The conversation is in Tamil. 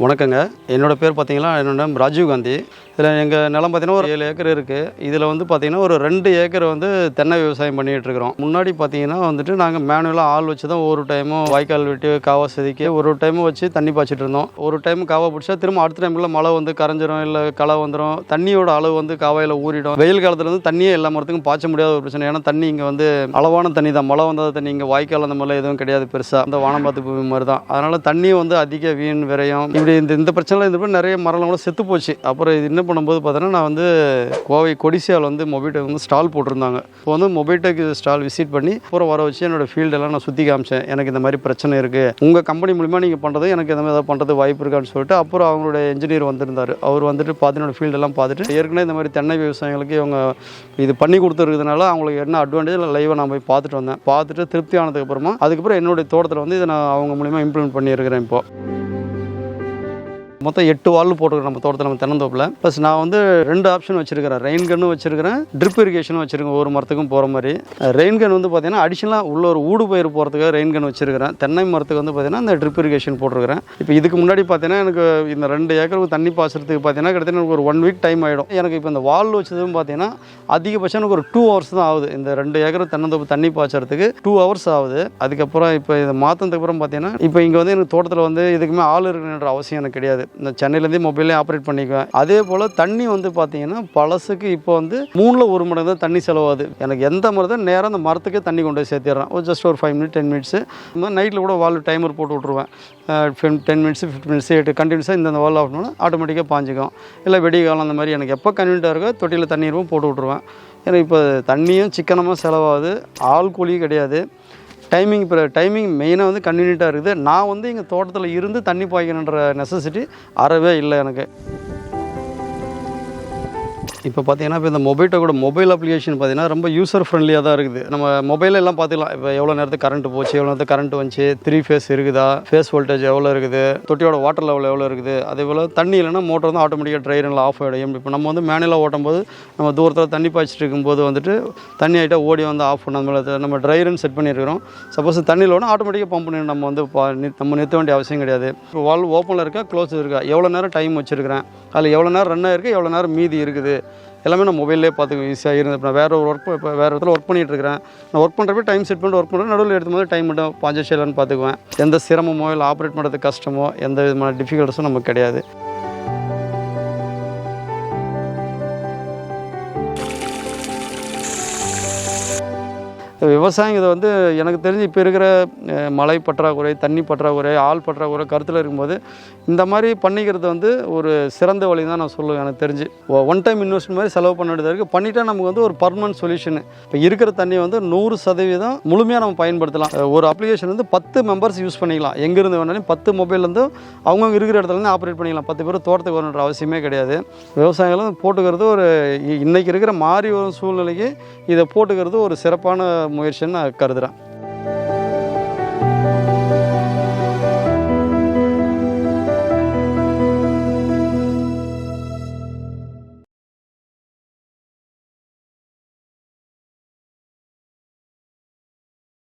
வணக்கங்க. என்னோடய பேர் பார்த்தீங்கன்னா என்னோட நேம் ராஜீவ் காந்தி. இதில் எங்கள் நிலம் பார்த்தீங்கன்னா ஒரு ஏழு ஏக்கர் இருக்குது இதில் வந்து பார்த்தீங்கன்னா ஒரு ரெண்டு ஏக்கர் வந்து தென்னை விவசாயம் பண்ணிகிட்டு இருக்கிறோம். முன்னாடி பார்த்தீங்கன்னா வந்துட்டு நாங்கள் மேனுவலாக ஆள் வச்சு தான் ஒரு டைமும் வாய்க்கால் விட்டு காவா செதுக்கி ஒரு டைமும் வச்சு தண்ணி பாய்ச்சிட்டு இருந்தோம். ஒரு டைம் காவா பிடிச்சா திரும்ப அடுத்த டைமில் மழை வந்து கரைஞ்சிரும் இல்லை களை வந்துடும் தண்ணியோட அளவு வந்து காவாயில் ஊறிடும். வெயில் காலத்தில் வந்து தண்ணியே எல்லா மரத்துக்கும் பாய்ச்ச முடியாத ஒரு பிரச்சனை. ஏன்னா தண்ணி இங்கே வந்து அளவான தண்ணி தான். மழை வந்தாத தண்ணி இங்கே வாய்க்கால் அந்த மாதிரிலாம் எதுவும் கிடையாது பெருசாக அந்த வானம் பார்த்து பூமி மாதிரி தான் அதனால் தண்ணி வந்து அதிக வீண் விரையும். இப்படி இந்த இந்த பிரச்சனைலாம் இருந்தப்போ நிறைய மரம்லாம் கூட செத்து போச்சு. அப்புறம் இது என்ன பண்ணும்போது பார்த்தோன்னா நான் வந்து கோவை கொடிசியாவில் வந்து மொபைட்டெக் வந்து ஸ்டால் போட்டிருந்தாங்க. இப்போ வந்து மொபைட்டெக் ஸ்டால் விசிட் பண்ணி அப்புறம் வர வச்சு என்னோடய ஃபீல்டெல்லாம் நான் சுற்றி காமிச்சேன். எனக்கு இந்த மாதிரி பிரச்சனை இருக்குது உங்கள் கம்பெனி மூலிமா நீங்கள் பண்ணுறது எனக்கு இந்த மாதிரி ஏதாவது பண்ணுறது வாய்ப்பு இருக்கான்னு சொல்லிட்டு அப்புறம் அவங்களுடைய இன்ஜினியர் வந்திருந்தார். அவர் வந்துட்டு பார்த்து என்னோடய ஃபீல்டெல்லாம் பார்த்துட்டு ஏற்கனவே இந்த மாதிரி தென்னை விவசாயிகளுக்கு இவங்க இது பண்ணி கொடுத்துருக்கிறதுனால அவங்களுக்கு என்ன அட்வான்டேஜ் லைவாக நான் போய் பார்த்துட்டு வந்தேன். பார்த்துட்டு திருப்தி ஆனதுக்கப்புறமா அதுக்கப்புறம் என்னுடைய தோட்டத்தில் வந்து இதை நான் அவங்க மூலிமா இம்ப்ளிமெண்ட் பண்ணியிருக்கிறேன் இப்போ. மொத்தம் எட்டு வால் போட்டுருக்கோம் நம்ம தோட்டத்தில் நம்ம தென்னந்தோப்பில். ப்ளஸ் நான் வந்து ரெண்டு ஆப்ஷன் வச்சிருக்கிறேன். ரெயின் கன்னும் வச்சிருக்கிறேன். ட்ரிப் இரிகேஷனும் வச்சிருக்கேன். ஒரு மரத்துக்கும் போகிற மாதிரி. ரெயின் கன் வந்து பார்த்தீங்கன்னா அடிஷனலாக உள்ள ஒரு ஊடு பயிர் போகிறதுக்கு ரெயின் கன் வச்சிருக்கிறேன். தென்னை மரத்துக்கு வந்து பார்த்தீங்கன்னா இந்த ட்ரிப் இரிகேஷன் போட்டிருக்கிறேன். இப்போ இதுக்கு முன்னாடி பார்த்தீங்கன்னா எனக்கு இந்த ரெண்டு ஏக்கருக்கு தண்ணி பாய்ச்சறதுக்கு பார்த்தீங்கன்னா கிட்டத்தட்ட எனக்கு ஒரு ஒன் வீக் டைம் ஆகிடும் எனக்கு இப்போ இந்த வால் வச்சதும் பார்த்தீங்கன்னா அதிகபட்சம் எனக்கு ஒரு டூ ஹவர்ஸ் தான் ஆகுது. இந்த ரெண்டு ஏக்கர் தென்னந்தோப்பு தண்ணி பாய்ச்சறதுக்கு டூ ஹவர்ஸ் ஆகுது. அதுக்கப்புறம் இப்போ இதை மாற்றினதுக்கு அப்புறம் பார்த்தீங்கன்னா இப்போ இங்கே வந்து எனக்கு தோட்டத்தில் வந்து இதுக்குமே ஆள் இருக்கணுன்ற அவசியம் எனக்கு கிடையாது. இந்த சென்னையிலேருந்தே மொபைலே ஆப்ரேட் பண்ணிக்குவேன். அதே போல் தண்ணி வந்து பார்த்தீங்கன்னா பழசுக்கு இப்போ வந்து மூணில் ஒரு மடங்கு தான் தண்ணி செலவாகுது. எனக்கு எந்த மாதிரி தான் நேரம் அந்த மரத்துக்கே தண்ணி கொண்டு போய் சேர்த்திடுறேன். ஒரு ஜஸ்ட் ஒரு ஃபைவ் மினிட் டென் மினிட்ஸு நைட்டில் கூட வால் டைமர் போட்டு விட்ருவேன் டென் மினிட்ஸ் ஃபிஃப்டின் மினிட்ஸ் எட்டு கண்டினியூஸாக இந்த வால் ஆஃப் ஆட்டோமேட்டிக்காக பாஞ்சிக்கும். இல்லை வெடி காலம் அந்த மாதிரி எனக்கு எப்போ கன்வீனியாக இருக்கோ தொட்டியில் தண்ணீரும் போட்டு விட்ருவேன் எனக்கு இப்போ தண்ணியும் சிக்கனமாக செலவாகுது. ஆள் கூலியும் கிடையாது. டைமிங் இப்போ டைமிங் மெயினாக வந்து கன்வீனியண்ட்டாக இருக்குது. நான் வந்து எங்கள் தோட்டத்தில் இருந்து தண்ணி பாய்க்கணுன்ற நெசசிட்டி அறவே இல்லை எனக்கு. இப்போ பார்த்தீங்கன்னா இப்போ இந்த மொபைட்டை கூட மொபைல் அப்ளிகேஷன் பார்த்தீங்கன்னா ரொம்ப யூசர் ஃப்ரெண்ட்லியாக தான் இருக்குது. நம்ம மொபைலில் எல்லாம் பார்த்துக்கலாம். இப்போ எவ்வளோ நேரத்துக்கு கரண்ட் போச்சு எவ்வளோ நேரத்துக்கு கரண்ட் வந்துச்சு த்ரீ ஃபேஸ் இருக்குதா ஃபேஸ் வோல்டேஜ் எவ்வளோ இருக்குது தொட்டியோட வாட்டர் லெவல் எவ்வளோ இருக்குது அதே போல் தண்ணி இல்லைன்னா மோட்டர் வந்து ஆட்டோமேட்டிக்காக ட்ரைனில் ஆஃப் ஆகிடும் இப்போ நம்ம வந்து மேனுவலாக ஓட்டும் போது நம்ம தூரத்தில் தண்ணி பாய்ச்சிட்டு இருக்கும்போது வந்துட்டு தண்ணி ஆகிட்டா ஓடி வந்து ஆஃப் பண்ண நம்ம நம்ம செட் பண்ணியிருக்கிறோம். சப்போஸ் தண்ணியில் ஓட ஆட்டோமேட்டிக்காக பம்ப் பண்ணி நம்ம வந்து பா- நம்ம நிறுத்த வேண்டிய அவசியம் கிடையாது. இப்போ வால் ஓப்பனில் இருக்கா க்ளோஸ் இருக்கா? எவ்வளோ நேரம் டைம் வச்சுருக்கிறேன்? அதில் எவ்வளோ நேரம் ரன் ஆயிருக்கு எவ்வளோ நேரம் மீதி இருக்குது? எல்லாமே நான் மொபைல்லே பார்த்துக்க ஈஸியாக இருந்து இப்போ நான் வேறு ஒரு ஒர்க் இப்போ வேறு இடத்துல ஒர்க் பண்ணிகிட்டு இருக்கிறேன். நான் ஒர்க் பண்ணுறப்ப டைம் செட் பண்ணிட்டு ஒர்க் பண்ணுறேன் நடுவில் எடுத்தும்போது டைம் மட்டும் பாஞ்சு செய்யலான்னு பார்த்துக்குவேன். எந்த சிரமமோ இல்லை ஆப்ரேட் பண்ணுறது கஷ்டமோ எந்த விதமான டிஃபிகல்ட்ஸும் நமக்கு கிடையாது. விவசாயம் இதை வந்து எனக்கு தெரிஞ்சு இப்போ இருக்கிற மழை பற்றாக்குறை தண்ணி பற்றாக்குறை ஆள் பற்றாக்குறை கருத்தில் இருக்கும்போது இந்த மாதிரி பண்ணிக்கிறது வந்து ஒரு சிறந்த வழி தான் நான் சொல்லுவேன் எனக்கு தெரிஞ்சு. ஒன் டைம் இன்வெஸ்ட்மெண்ட் மாதிரி செலவு பண்ண வேண்டியதாக இருக்குது பண்ணிட்டா நமக்கு வந்து ஒரு பர்மனன்ட் சொல்யூஷன் இப்போ இருக்கிற தண்ணியை வந்து நூறு சதவீதம் முழுமையாக நம்ம பயன்படுத்தலாம். ஒரு அப்ளிகேஷன் வந்து பத்து மெம்பர்ஸ் யூஸ் பண்ணிக்கலாம். எங்கேருந்து வேணாலும் பத்து மொபைல்லேருந்து அவங்கவுங்க இருக்கிற இடத்துலருந்து ஆப்ரேட் பண்ணிக்கலாம். பத்து பேர் தோட்டத்துக்கு வரணுன்ற அவசியமே கிடையாது. விவசாயிகளும் போட்டுக்கிறது ஒரு இ- இருக்கிற மாறி வரும் சூழ்நிலைக்கு இதை போட்டுக்கிறது ஒரு சிறப்பான முயற்சின்னு நான் கருதுகிறேன்